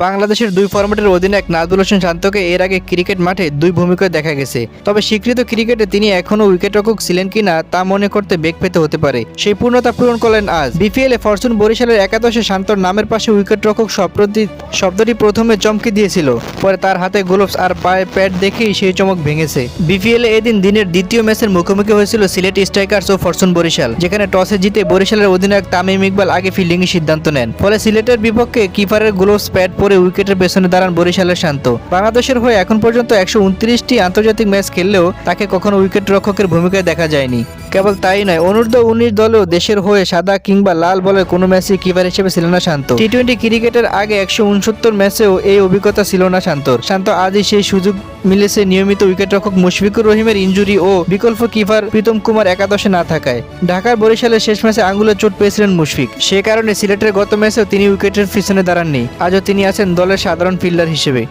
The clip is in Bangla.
বাংলাদেশের দুই ফরম্যাটের অধিনায়ক নাজবুল হোসেন শান্তকে এর আগে ক্রিকেট মাঠে দুই ভূমিকায় দেখা গেছে। তবে স্বীকৃত ক্রিকেটে তিনি এখনও উইকেটরক্ষক ছিলেন কিনা তা মনে করতে বেগ পেতে হতে পারে। সেই পূর্ণতা পূরণ করলেন আজ। বিপিএল ফরচুন বরিশালের একাদশে শান্তর নামের পাশে উইকেটরক্ষক শব্দটি শব্দটি প্রথমে চমকে দিয়েছিল। পরে তার হাতে গ্লোভস আর পায়ে প্যাড দেখেই সেই চমক ভেঙেছে। বিপিএল এদিন দিনের দ্বিতীয় ম্যাচের মুখোমুখি হয়েছিল সিলেট স্ট্রাইকার্স ও ফরচুন বরিশাল, যেখানে টসে জিতে বরিশালের অধিনায়ক তামিম ইকবাল আগে ফিল্ডিং এর সিদ্ধান্ত নেন। ফলে সিলেটের বিপক্ষে কিপারের গ্লোভস, প্যাড পরে উইকেটের পেছনে দাঁড়ান বরিশালের শান্ত। বাংলাদেশের হয়ে এখন পর্যন্ত একশো আন্তর্জাতিক ম্যাচ খেললেও তাকে কখনো উইকেট রক্ষকের ভূমিকায় দেখা যায়নি। কেবল তাই নয়, অনূর্ধ্ব উনিশ দলেও দেশের হয়ে সাদা কিংবা লাল বলের কোনো ম্যাচে কিপার হিসেবে ছিল না শান্ত টি টোয়েন্টি ক্রিকেটের আগে একশো উনসত্তর ম্যাচেও এই অভিজ্ঞতা ছিল না শান্তর। শান্ত আজই সেই সুযোগ মিলেছে নিয়মিত উইকেটরক্ষক মুশফিকুর রহিমের ইঞ্জুরি ও বিকল্প কিপার প্রীতম কুমার একাদশে না থাকায়। ঢাকার বরিশালের শেষ ম্যাচে আঙ্গুলের চোট পেয়েছিলেন মুশফিক। সে কারণে সিলেটের গত ম্যাচেও তিনি উইকেটের পিছনে দাঁড়াননি। আজও তিনি আছেন দলের সাধারণ ফিল্ডার হিসেবে।